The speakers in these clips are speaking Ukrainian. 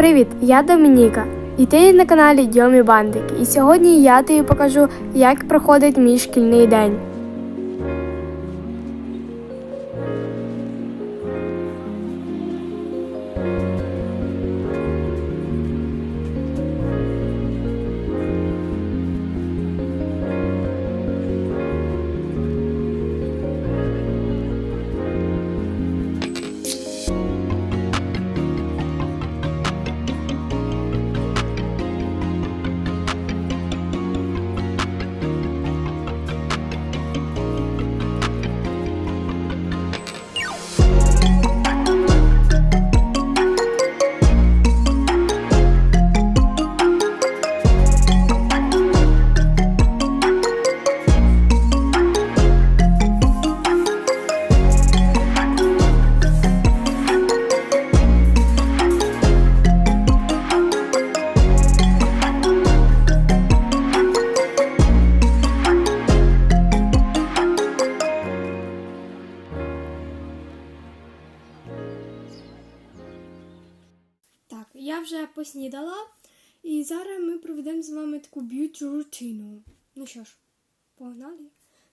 Привіт, я Домініка. І ти на каналі Дьомі Бандик. І сьогодні я тобі покажу, як проходить мій шкільний день.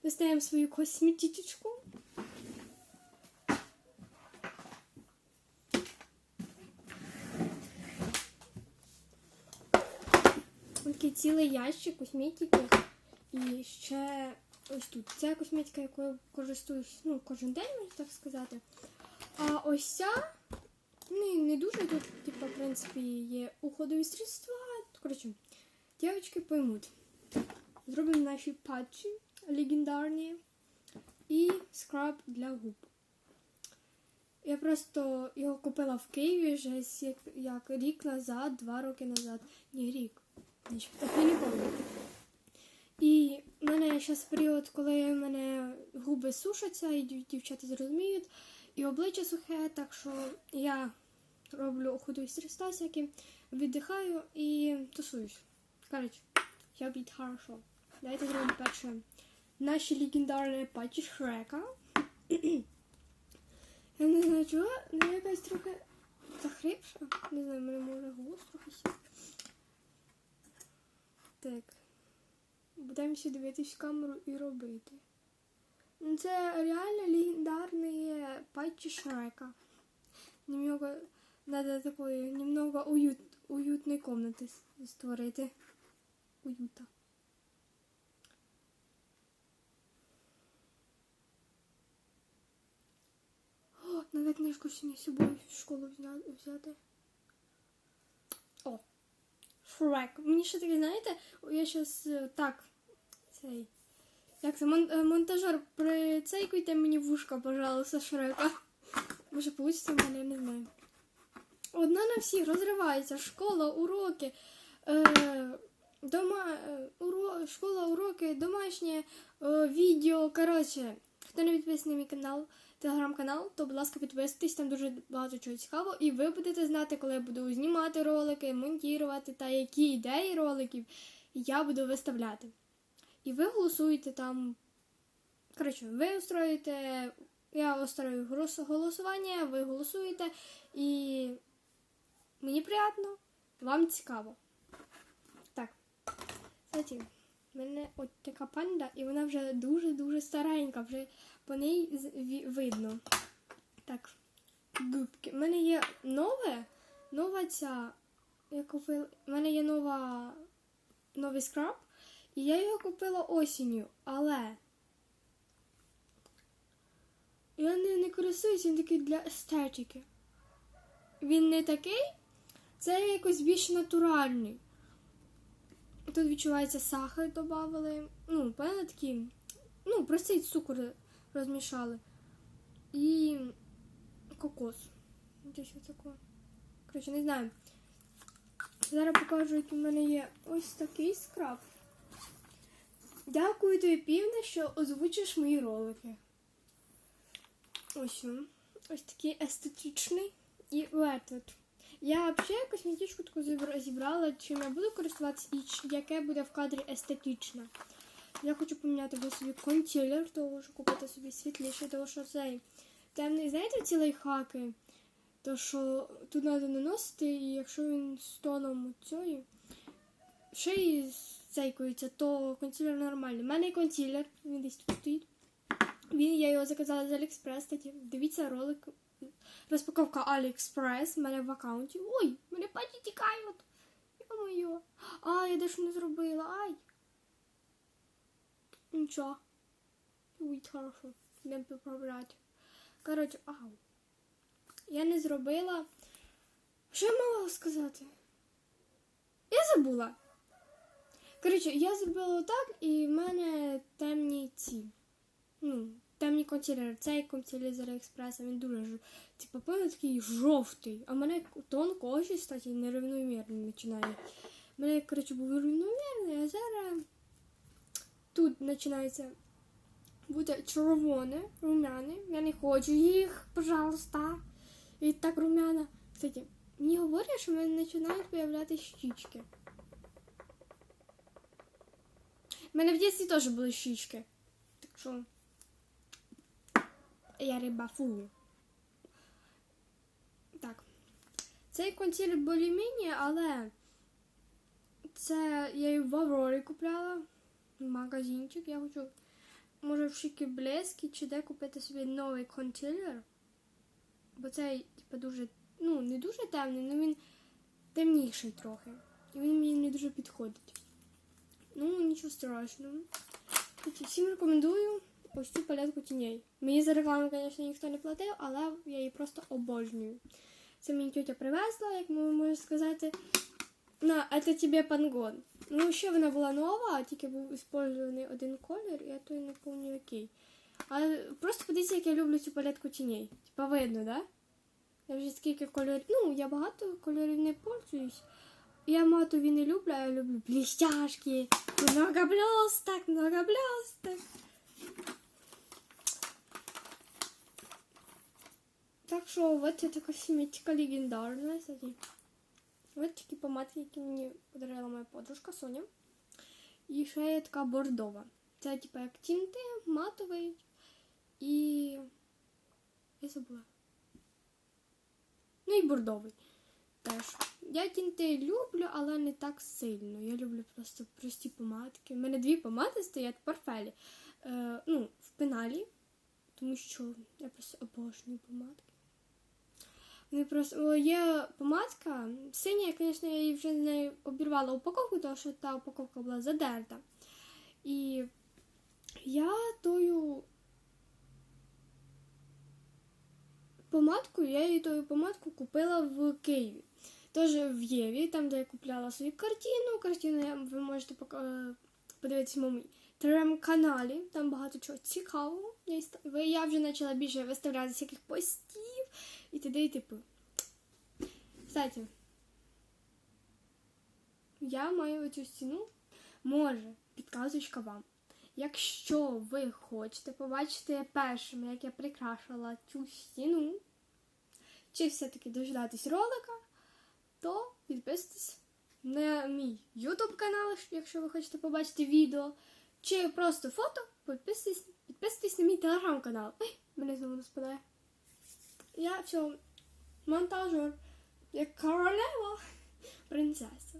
Достаємо свою косметичку. Такий цілий ящик косметики. І ще ось тут. Це косметика, якою користуюсь ну, кожен день, можна так сказати. А ось ця Ну, не дуже тут, типу, в принципі, є уходові средства. Коротше, дівчатки поймуть. Зробимо наші патчі легендарні і скраб для губ. Я просто його купила в Києві вже як, рік назад, два роки назад. Ні, рік. Ніч, Так я не пам'ятаю. І в мене зараз період, коли в мене губи сушаться, і дівчата зрозуміють, і обличчя сухе, так що я роблю уходові средства всякі, віддихаю і тусуюсь. Коротше, я бить хорошо. Давайте зробимо перше наші легендарні патчі Шрека. Я не знаю чого, але якась трохи захрипша. Не знаю, мене може голос трохи сів. Так. Будемо ще дивитись в камеру і робити. Ну, Це реально легендарний патчі Шрека. Немного надо такої немного уют, уютної комнати створити. Уюта. О, надо книжку сьогодні з собою в школу взя- взяти. О, Шрек. Мені ще таке, знаєте, я щас е, так, цей. Як це, мон, е, монтажер, прицейкуйте мені вушка, пожалуйста, Шрека. Може, получиться в мене, я не знаю. Одна на всіх розривається. Школа, уроки, е, дома, е, уро, школа, уроки, домашнє е, відео. Коротше, хто не підписаний на мій канал, телеграм-канал, то, будь ласка, підписуйтесь, там дуже багато чого цікавого. І ви будете знати, коли я буду знімати ролики, монтувати та які ідеї роликів я буду виставляти. І ви голосуєте там. Коротше, ви устроїте. Я устрою голосування, ви голосуєте, і мені приємно, вам цікаво. Так. Кстати, в мене от така панда, і вона вже дуже-дуже старенька, вже по ній видно. Так, губки. У мене є нове, нова ця. Я купила. У мене є нова новий скраб, і я його купила осінню, але. Я не, не користуюся, він такий для естетики. Він не такий, це якось більш натуральний. Тут відчувається сахар додали. Ну, певно такі. Ну, простий цукор розмішали. І кокос. Десь отако. Коротше, не знаю. Зараз покажу, який в мене є ось такий скраб. Дякую тобі, півне, що озвучиш мої ролики. Ось він. Ось такий естетичний і этот. Я взагалі косметичку таку зібрала, чим я буду користуватися і яке буде в кадрі естетичне. Я хочу поміняти собі консилер, того що купити собі світліше, того що цей темний, знаєте, ці лайфхаки? То що тут треба наносити, і якщо він з тоном цієї шиї цейкується, то консилер нормальний. У мене є консилер, він десь тут стоїть. Він, я його заказала з Аліекспрес. Кстати, дивіться ролик. Розпаковка Аліекспрес. У мене в аккаунті. Ой, мене паті тікають. Йо-моє. А, я дещо не зробила. Ай. Нічого. Ой, хорошо. Йдемо поправляти. Коротше, ау. Я не зробила. Що я мала сказати? Я забула. Коротше, я зробила отак, і в мене темні ці. Ну, темні консилери. Цей консилер з Аліекспреса, він дуже типу, певно такий жовтий. А мене тон кожі, кстати, нерівномірний починає. Мене, коротше, був рівномірний, а зараз тут починається бути червоне, румяне. Я не хочу їх, пожалуйста. І так румяна. Кстати, мені говорять, що в мене починають появлятися щічки. У мене в дитинстві теж були щічки. Так що. Я рибафую. Так. Цей консилер більш-менш, але це я її в Аврорі купляла. Магазинчик. Я хочу, може, в Шикі Блескі чи де купити собі новий консилер. Бо цей, типу, дуже, ну, не дуже темний, але він темніший трохи. І він мені не дуже підходить. Ну, нічого страшного. Всім рекомендую цю палетку тіней. Мені за рекламу, звісно, ніхто не платив, але я її просто обожнюю. Це мені тетя привезла, як можемо сказати. На, це тебе пангон. Ну, ще вона була нова, тільки був використаний один колір, я той не пам'ятаю який. Але просто подивіться, як я люблю цю палетку тіней. Типа видно, да? Я вже скільки кольорів. Ну, я багато кольорів не пользуюсь. Я матові не люблю, а я люблю блестяшки. Много блесток, много блесток. Так що вот це така косметика легендарна. Ось такі помадки, які мені подарила моя подружка Соня. І ще є така бордова. Це типа як тінти, матовий і. Я забула. Ну і бордовий теж. Я тінти люблю, але не так сильно. Я люблю просто прості помадки. У мене дві помади стоять в портфелі. Е, ну, в пеналі, тому що я просто обожнюю помадки. Вони просто є помадка. Синя, звісно, я її вже з нею обірвала упаковку, тому що та упаковка була задерта. І я тою помадкою, я її тою помадку купила в Києві. Теж в Єві, там, де я купляла свою картину. Картину ви можете подивитися в моєму телеграм-каналі. Там багато чого цікавого. Я, я вже почала більше виставляти всяких постів і т.д. і типу. Кстати, я маю оцю стіну. Може, підказочка вам. Якщо ви хочете побачити першими, як я прикрашувала цю стіну, чи все-таки дождатись ролика, то підписуйтесь на мій YouTube канал, якщо ви хочете побачити відео, чи просто фото, підписуйтесь, підписуйтесь на мій телеграм-канал. Ой, мене знову не спадає. Я все, монтажер, як королева, принцеса.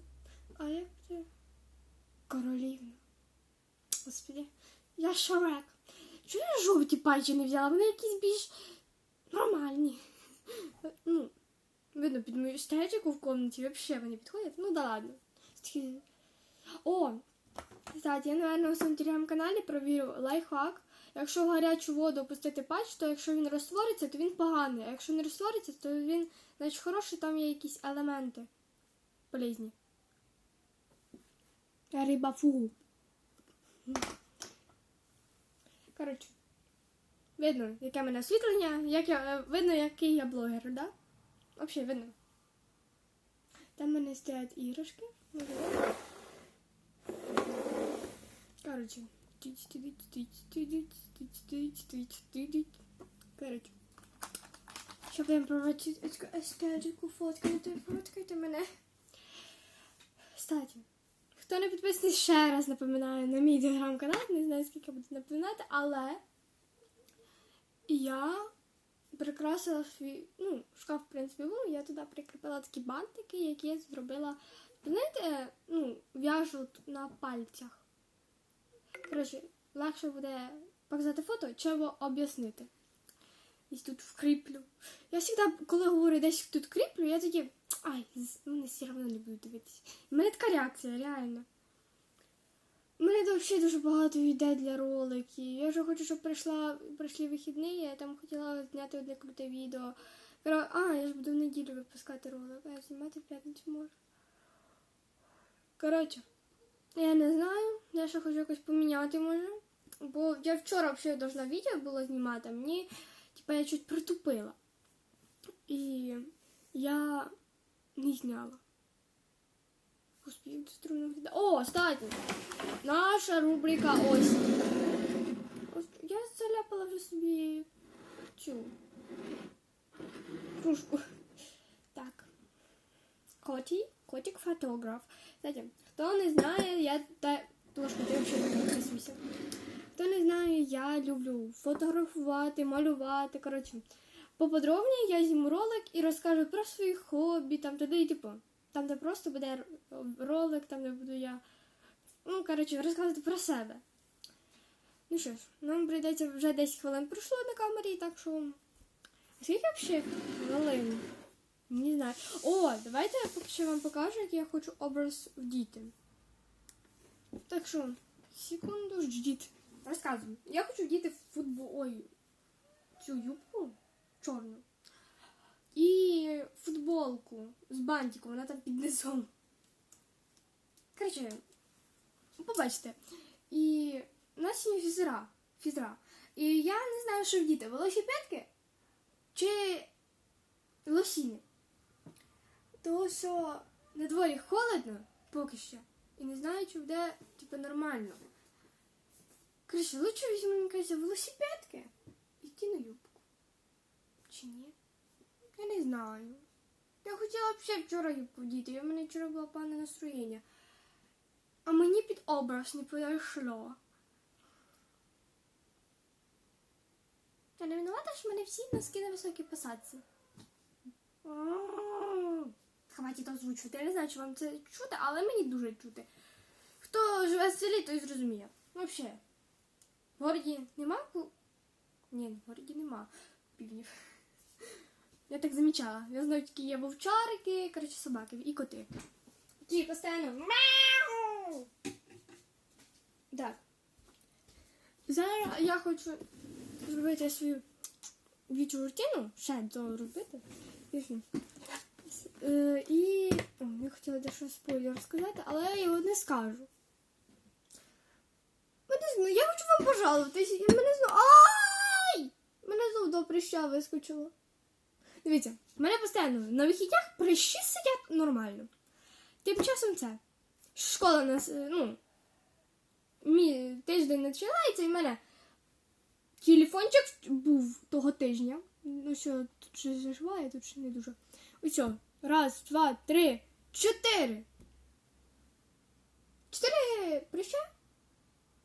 А як ти? Королівна. Господи, я Шрек. Чому я жовті пальчики не взяла? Вони якісь більш нормальні. Ну, видно, під мою стечку в комнаті взагалі вони підходять. Ну да ладно. О, кстати, я, наверное, у своєму телеграм-каналі провірю лайфхак. Якщо в гарячу воду опустити патч, то якщо він розтвориться, то він поганий. А якщо не розтвориться, то він, значить, хороший, там є якісь елементи полезні. Риба фу. Коротше, видно, яке мене освітлення, як я, е, видно, який я блогер, да? Взагалі видно. Там в мене стоять іграшки. Коротше. Коротше. Що будемо проводити естетику, фоткайте, фоткайте мене. Кстати, хто не підписаний, ще раз напоминаю на мій телеграм-канал, не знаю, скільки буду напоминати, але я прикрасила свій, ну, шкаф, в принципі, був, я туди прикріпила такі бантики, які я зробила, знаєте, ну, в'яжуть на пальцях. Коротше, легше буде показати фото, чого об'яснити. Десь тут вкріплю. Я завжди, коли говорю десь тут кріплю, я тоді. Ай, вони все одно не будуть дивитися. У мене така реакція, реально. У мене взагалі дуже багато ідей для роликів. Я вже хочу, щоб прийшла, прийшли вихідні, я там хотіла зняти одне круте відео. А, я ж буду в неділю випускати ролик, а я знімати в п'ятницю можу. Коротше, я не знаю, я ще хочу якось поміняти може. Бо я вчора взагалі должна відео було знімати, а мені, типа, я чуть притупила. І я не зняла. Господи, це. О, кстати, наша рубрика. Ось Я заляпала вже собі цю кружку. Так. Коті, котик фотограф. Кстати, хто не знає, я та не підписуйся. Хто не знає, я люблю фотографувати, малювати. Коротше, поподробніше я зніму ролик і розкажу про свої хобі, там туди, типу, там, де просто буде ролик, там де буду я. Ну, коротше, розказувати про себе. Ну що ж, нам прийдеться вже 10 хвилин пройшло на камері, так що. Скільки взагалі хвилин? Не знаю. О, давайте я поки що вам покажу, як я хочу образ вдіти. Так що, секунду ждіть. Розказую. Я хочу вдіти футбол. Ой, цю юбку чорну. І футболку з бантиком, вона там під низом. Коротше, побачите. І у нас є фізра. фізра. І я не знаю, що вдіти. Велосипедки чи лосіни. Тому що на дворі холодно поки що. І не знаю, чи буде типу, нормально. Короче, лучше візьму, мені велосипедки і кину юбку. Чи ні? Я не знаю. Я хотіла взагалі вчора юбку і в мене вчора було погане настроєння. А мені під образ не підійшло. Я не винувата, що мене всі носки на високій посадці. Хватить озвучувати. Я не знаю, чи вам це чути, але мені дуже чути. Хто живе в селі, той зрозуміє. Взагалі. В городі нема? Ні, в городі нема півнів. Я так замічала. Я знаю, тільки є вовчарики, коротше, собаки і коти. Ті постійно. Мяу! Так. Зараз я хочу зробити свою вічу рутину. Ще то робити. Пісню. Е, і я хотіла дещо спойлер розказати, але я його не скажу. Мене знову, я хочу вам пожалуватись, мене знову. Ай! Мене знову до прища вискочило. Дивіться, мене постійно на вихіднях прищі сидять нормально. Тим часом це. Школа нас, е, ну, мій тиждень починається, і в мене телефончик був того тижня. Ну що, тут щось заживає, тут ще не дуже. Ось. Раз, два, три, чотири. Чотири прища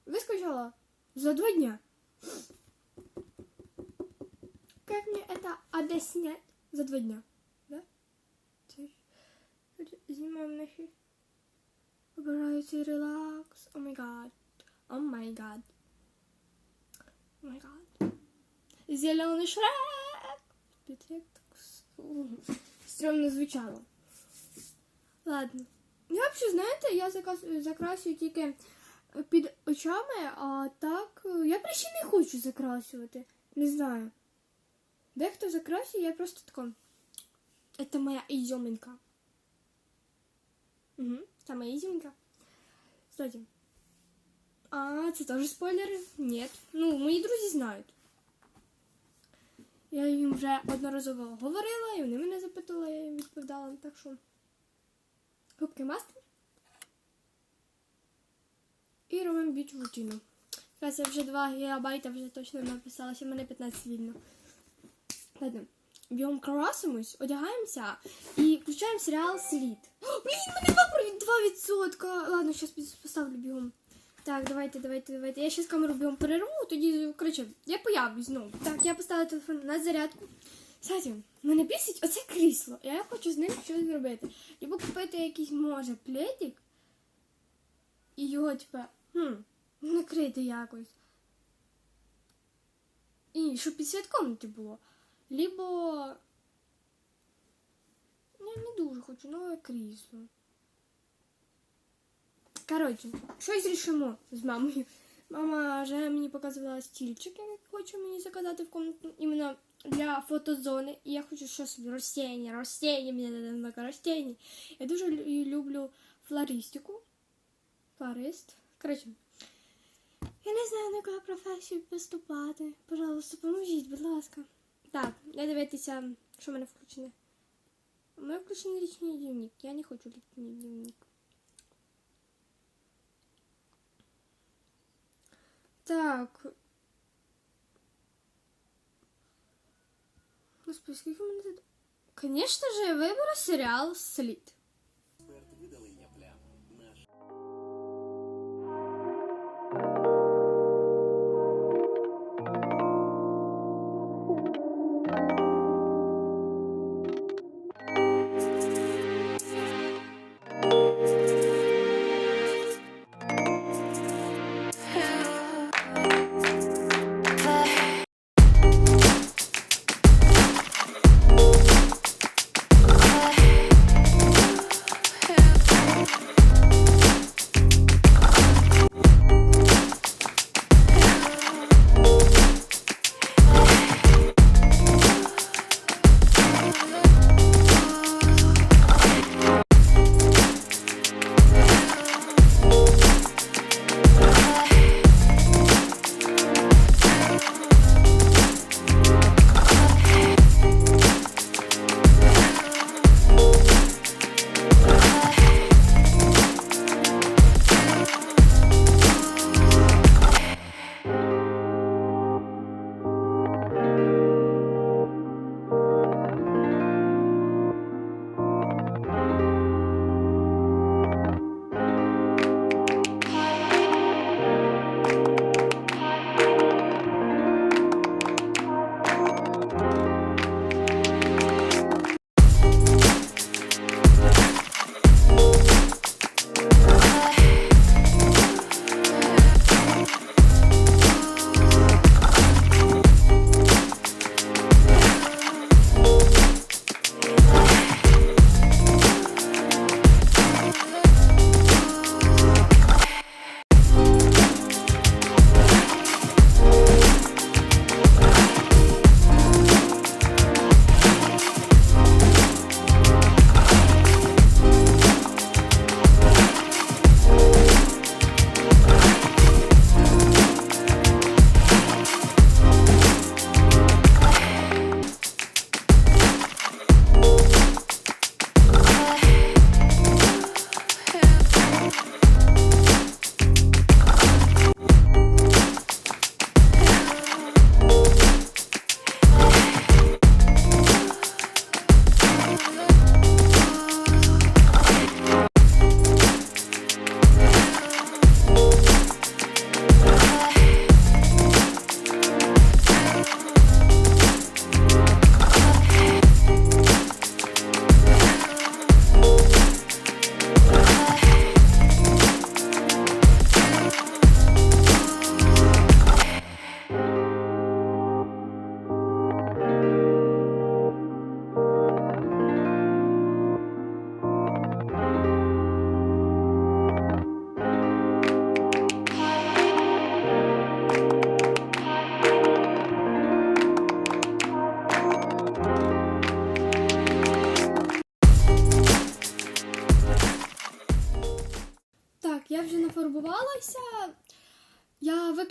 выскочила за два дня. Как мне это объяснять? За два дня, да? Нафиг. Обожаю цей релакс. О май гад. О май гад. О май гад. Зеленый шрек. Петрик так с- стрёмно звучало. Ладно. Я взагалі, знаєте, я заказ- закрасюю тільки під очами, а так е, я пряще не хочу закрасювати. Не знаю. Дехто закрасює, я просто тако. Це моя ізюминка. Угу, це моя ізюминка. Кстати. А, це теж спойлери? Ні. Ну, мої друзі знають. Я їм вже одноразово говорила, і вони мене запитали, я їм відповідала. Так що. Губки мастер. І робимо біч рутину. Зараз я вже 2 гігабайта вже точно написала, ще в мене 15 вільно. Ладно. Бігом красимось, одягаємося і включаємо серіал Слід. Блін, мене 2%! Ладно, зараз поставлю бігом. Так, давайте, давайте, давайте. Я ще з камеру б'ємо перерву, тоді, коротше, я появлюсь знову. Так, я поставила телефон на зарядку. Кстати, мене бісить оце крісло. Я хочу з ним щось зробити. Або купити якийсь, може, пледик і його, типа, хм, накрити якось. І щоб під комнати було. Либо. Я не дуже хочу нове крісло. Коротше, щось рішимо з мамою. Мама вже мені показувала стільчик, який хоче мені заказати в комнату іменно для фотозони. І я хочу щось ростіння, ростіння, мені много ростіння. Я дуже люблю флористику. Флорист. Коротше, я не знаю, на яку професію поступати. Пожалуйста, поможіть, будь ласка. Так, я дивитися, що в мене включене. У мене включений лічний дневник. Я не хочу лічний дневник. Так. Господи, скільки мене тут. Конечно же, я виберу серіал Слід.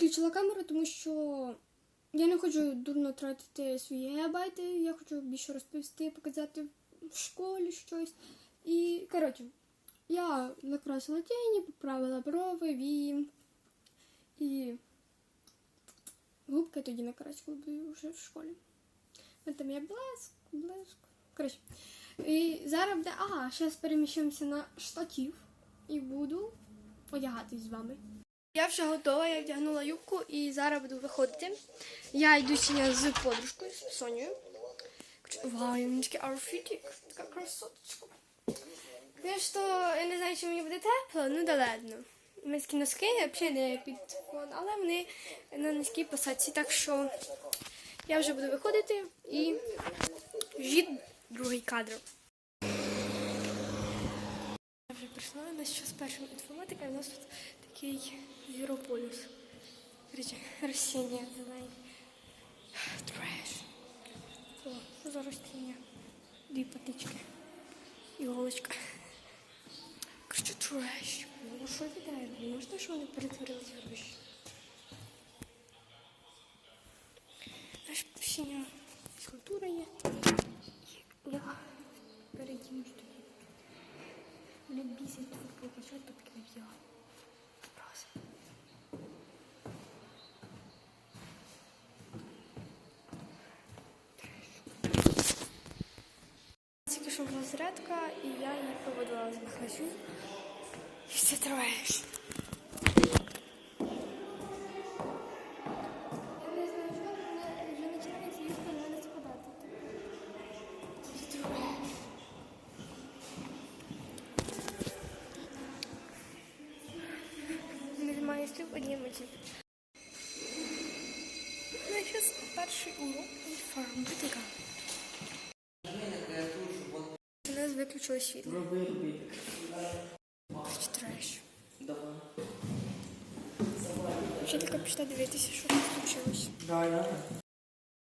Я виключила камеру, тому що я не хочу дурно тратити свої гігабайти. Я хочу більше розповісти, показати в школі щось. І, коротше, я накрасила тіні, поправила брови, вії. І губки тоді накрасила вже в школі. Там є блеск, блеск. Коротше. І зараз буде. Ага, зараз переміщуємося на штатів і буду одягатись з вами. Я вже готова, я вдягнула юбку і зараз буду виходити. Я йду сьогодні з подружкою, з Сонею. Вау, я такий аутфітик, така красоточка. Звісно, я не знаю, чи мені буде тепло, ну да ладно. Ми такі носки, взагалі не під фон, але вони на низькій посадці, так що я вже буду виходити і жіть другий кадр. Я вже прийшла, у нас що з першим інформатика, у нас тут такий зірополюс. Короче, растіння зелені. Треш. О, що за растіння? Дві патички. Іголочка. Короче, треш. Ну що віддає? Не можна, що вони перетворилися гроші? Наш синя скульптура є. Я передім тобі. Не бісить футбол, почать топки не взяла. Раз. Тільки зарядка, і я її проводила з магазину. І все треш. Немає слів одні мотив. Ну, і зараз перший урок інформатика. Виключили світло. Роби, роби. Треш. Давай. Вчителька пішла дивитися, що тут случилось. Да, я.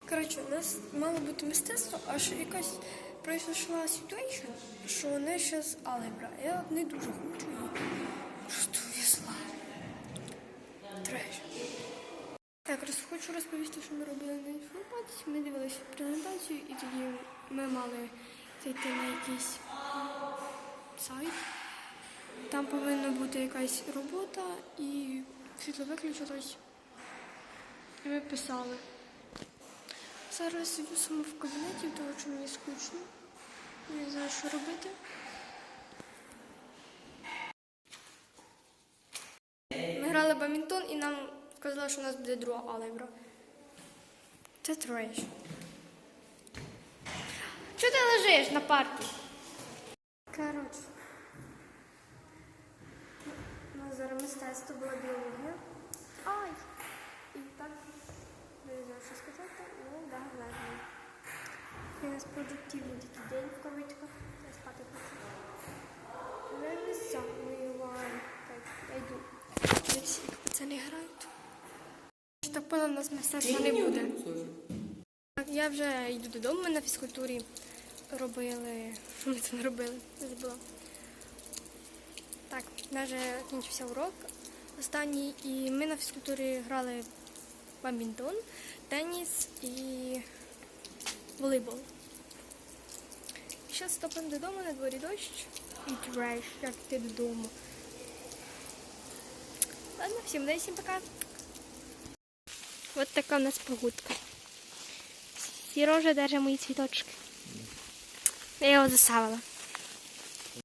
Коротше, у нас мало бути мистецтво, аж якась пройшла ситуація, що у нас зараз алгебра. Я не дуже хочу її. Що я. Треш. Так, роз, хочу розповісти, що ми робили на інформатиці. Ми дивилися презентацію і тоді ми мали зайти на якийсь сайт. Там повинна бути якась робота і світло виключилось. І ми писали. Зараз сиджу сама в кабінеті, тому що мені скучно. Не знаю, що робити. Ми грали бамінтон і нам сказали, що у нас буде друга алгебра. Це треш. Чого ти лежиш на парті? Коротше. У нас зараз мистецтво була біологія. Ай! І так, не знаю, що сказати, ну да, ладно. У нас продуктивний такий день в кавичках. Я спати хочу. Ну, не все, ми уваємо. Так, я йду. Дивіться, як пацани грають. Що у нас мистецтва не буде. Я вже йду додому, на фізкультурі робили. Ми це не робили? Забула. Так, навіть кінчився урок останній, і ми на фізкультурі грали бадмінтон, теніс і волейбол. І зараз стопимо додому, на дворі дощ і треш, як йти додому. Ладно, всім дай всім пока. Вот така у нас погодка. Сережа держить мої цвіточки. Я його засавила.